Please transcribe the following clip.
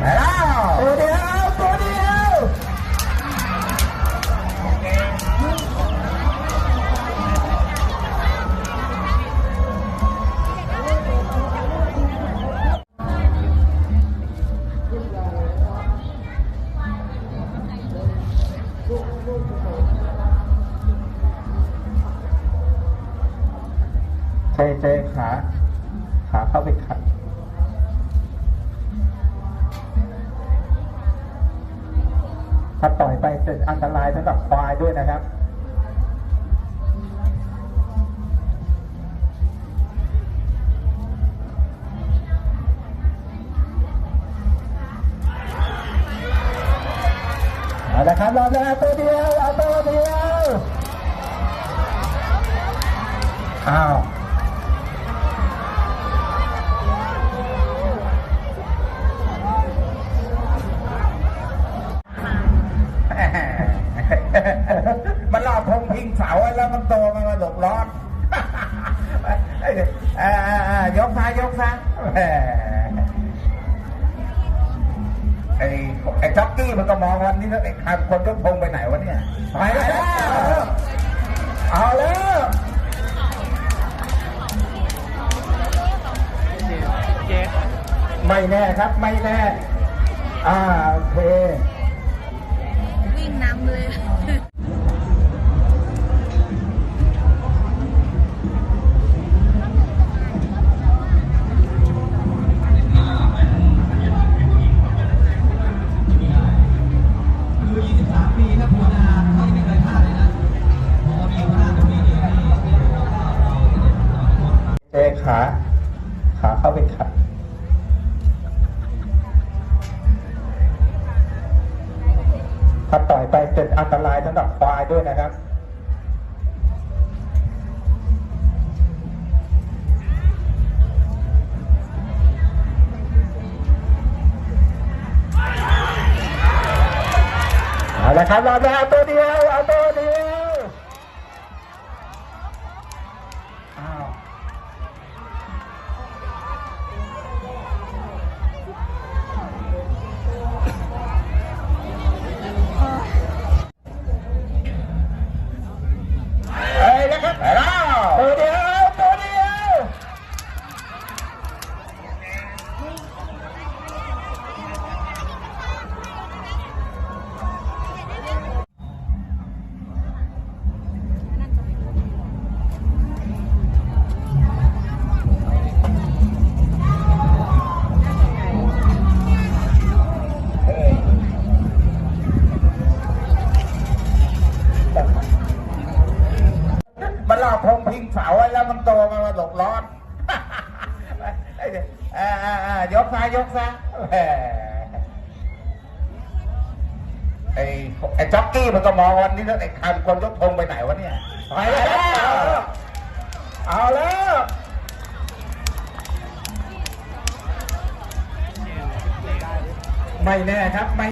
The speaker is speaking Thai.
ไปแล้วตัวเดียวตัวเดียวเจเจขาขาเข้าไปขัด ถ้าปล่อยไปจะอันตรายสำหรับควายด้วยนะครับเอาละครับรอบแล้วตัวเดียวเอาตัวเดียวอ้าว พิงเสาแล้วมันโตมันมาหลบร้อนเอ้ยเอ่อเอ่อเอ่ยกซ้ายยกซ้ายไอ้ไอ้จ็อกกี้มันก็มองวันนี้แล้วไอ้คันคนก็พงไปไหนวะเนี่ยไปแล้วเอาแล้วไม่แน่ครับไม่แน่ อ่าโอเค ขาขาเข้าไปขัดถ้าต่อยไปจะอันตรายสำหรับควายด้วยนะครับเอาละครับรอบแล้วตัวเดียวเอาตัวาไว้แล้วมันโตมันมาหลบร้อนยเอ่อเอ่อเอ่อยกซายยกซ้ายไอ้ไอ้จ็อกกี้มันก็มองวันนี้แล้วไอ้คันคนยกธงไปไหนวะเนี่ยไปแล้วเอาแล้วไม่แน่ครับไม่